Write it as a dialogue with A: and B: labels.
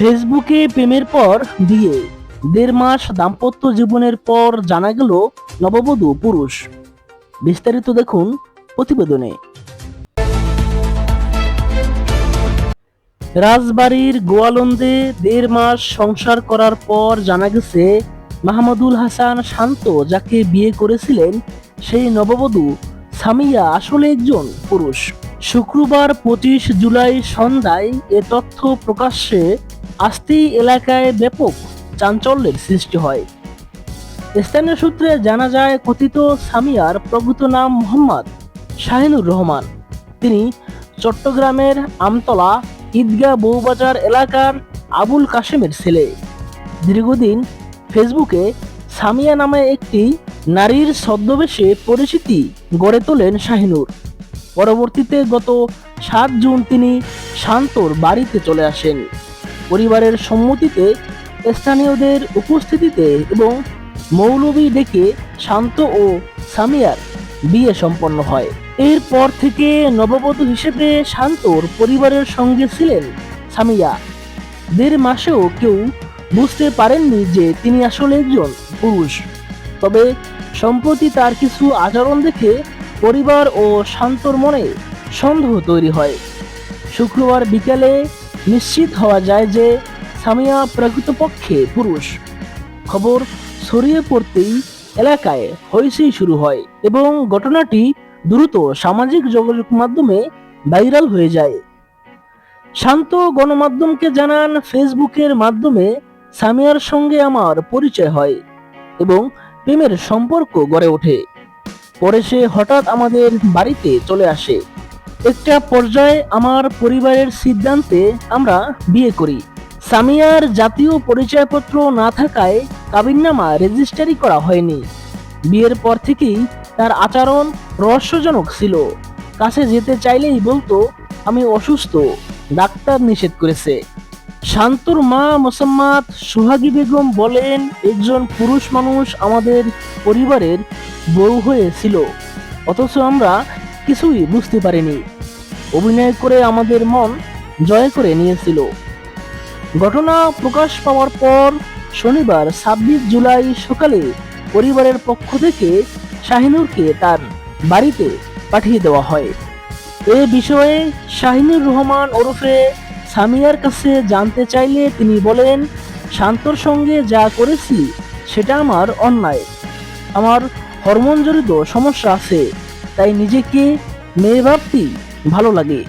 A: ফেসবুকে প্রেমের পর বিয়ে। দেড় মাস দাম্পত্য জীবনের পর জানা গেল নববধূ পুরুষ। বিস্তারিত দেখুন প্রতিবেদনে। রাজবাড়ির গোয়ালন্দে দেড় মাস সংসার করার পর জানা গেছে, মাহমুদুল হাসান শান্ত যাকে বিয়ে করেছিলেন, সেই নববধূ সামিয়া আসলে একজন পুরুষ। শুক্রবার পঁচিশ জুলাই সন্ধ্যায় এ তথ্য প্রকাশ্যে আসতেই এলাকায় ব্যাপক চাঞ্চল্যের সৃষ্টি হয়। স্থানীয় সূত্রে জানা যায়, কথিত সামিয়ার প্রকৃত নাম মোহাম্মদ শাহিনুর রহমান। তিনি চট্টগ্রামের আমতলা ঈদগাহ বউবাজার এলাকার আবুল কাশেমের ছেলে। দীর্ঘদিন ফেসবুকে সামিয়া নামে একটি নারীর ছদ্মবেশে পরিচিতি গড়ে তোলেন শাহিনুর। পরবর্তীতে গত সাত জুন তিনি শান্তর বাড়িতে চলে আসেন। পরিবারের সম্মতিতে স্থানীয়দের উপস্থিতিতে এবং মৌলবী ডেকে শান্ত ও সামিয়ার বিয়ে সম্পন্ন হয়। এরপর থেকে নববধূ হিসেবে শান্তর পরিবারের সঙ্গে ছিলেন সামিয়া। দেড় মাসেও কেউ বুঝতে পারেননি যে তিনি আসলে একজন পুরুষ। তবে সম্প্রতি তার কিছু আচরণ দেখে পরিবার ও শান্তর মনে সন্দেহ তৈরি হয়। শুক্রবার বিকেলে নিশ্চিত হওয়া যায় যে সামিয়া প্রকৃতপক্ষে পুরুষ। খবর ছড়িয়ে পড়তেই এলাকায় হইচই শুরু হয় এবং ঘটনাটি দ্রুত সামাজিক যোগাযোগ মাধ্যমে ভাইরাল হয়ে যায়। শান্ত গণমাধ্যমকে জানান, ফেসবুকের মাধ্যমে সামিয়ার সঙ্গে আমার পরিচয় হয় এবং প্রেমের সম্পর্ক গড়ে ওঠে। পরে সে হঠাৎ আমাদের বাড়িতে চলে আসে। একটা পর্যায়ে আমার পরিবারের সিদ্ধান্তে আমরা বিয়ে করি। সামিয়ার জাতীয় পরিচয়পত্র না থাকায় কাবিননামা রেজিস্টারি করা হয়নি। বিয়ের পর থেকেই তার আচরণ রহস্যজনক ছিল। কাছে যেতে চাইলেই বলতো, আমি অসুস্থ। ডাক্তার নিষেধ করেছে। শান্তর মা মোসাম্মদ সোহাগী বেগম বলেন, একজন পুরুষ মানুষ আমাদের পরিবারের বউ হয়েছিল, অথচ আমরা কিছুই বুঝতে পারিনি। অভিনয় করে আমাদের মন জয় করে নিয়েছিল। ঘটনা প্রকাশ পাওয়ার পর শনিবার ছাব্বিশ জুলাই সকালে পরিবারের পক্ষ থেকে শাহিনুরকে তার বাড়িতে পাঠিয়ে দেওয়া হয়। এ বিষয়ে শাহিনুর রহমান ওরফে সামিয়ার কাছে জানতে চাইলে তিনি বলেন, শান্তর সঙ্গে যা করেছি, সেটা আমার অন্যায়। আমার হরমোনজনিত সমস্যা আছে, তাই নিজেকে মেয়ে ভাবতেই ভালো লাগে।